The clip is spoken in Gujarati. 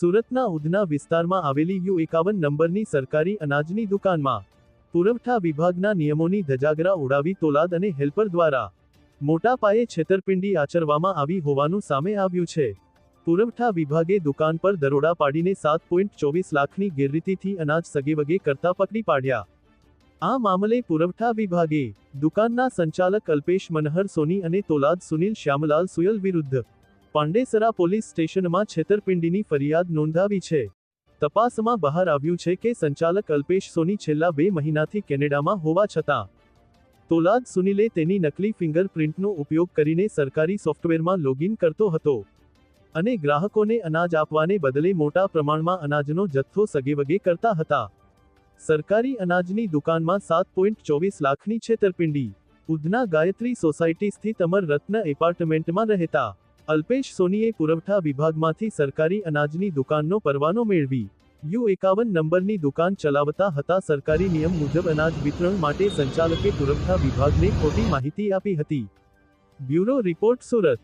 સુરતના ઉધના વિસ્તારમાં આવેલી યુ એકાવન નંબરની સરકારી અનાજની દુકાનમાં પુરવઠા વિભાગના નિયમોની ધજાગરા ઉડાવી તોલાદ અને હેલ્પર દ્વારા મોટા પાયે છેતરપિંડી આચરવામાં આવી હોવાનું સામે આવ્યું છે. પુરવઠા વિભાગે દુકાન પર દરોડા પાડીને સાત પોઈન્ટ ચોવીસ લાખની ગેરરીતિથી અનાજ સગેવગે કરતા પકડી પાડ્યા. આ મામલે પુરવઠા વિભાગે દુકાનના સંચાલક અલ્પેશ મનહર સોની અને તોલાદ સુનિલ શ્યામલાલ સુયલ વિરુદ્ધ પાંડેસરા પોલીસ સ્ટેશનમાં છેતરપિંડીની ફરિયાદ નોંધાવી છે. તપાસમાં બહાર આવ્યું છે કે સંચાલક અલ્પેશ સોની છેલ્લા બે મહિનાથી કેનેડામાં હોવા છતાં, તોલાદ સુનિલે તેની નકલી ફિંગરપ્રિન્ટનો ઉપયોગ કરીને સરકારી સોફ્ટવેરમાં લોગિન કરતો હતો અને ગ્રાહકોને અનાજ આપવાને બદલે મોટા પ્રમાણમાં અનાજનો જથ્થો સગેવગે કરતા હતા. સરકારી અનાજની દુકાનમાં સાત પોઈન્ટ ચોવીસ લાખની છેતરપિંડી. ઉધના ગાયત્રી સોસાયટી સ્થિત અમર રત્ન એપાર્ટમેન્ટમાં રહેતા અલ્પેશ સોનીએ પુરવઠા વિભાગમાંથી સરકારી અનાજની દુકાનનો પરવાનો મેળવી. યુ એકાવન નંબરની દુકાન ચલાવતા હતા સરકારી નિયમ મુજબ અનાજ વિતરણ માટે સંચાલકે પુરવઠા વિભાગને ખોટી માહિતી આપી હતી. Bureau report Surat.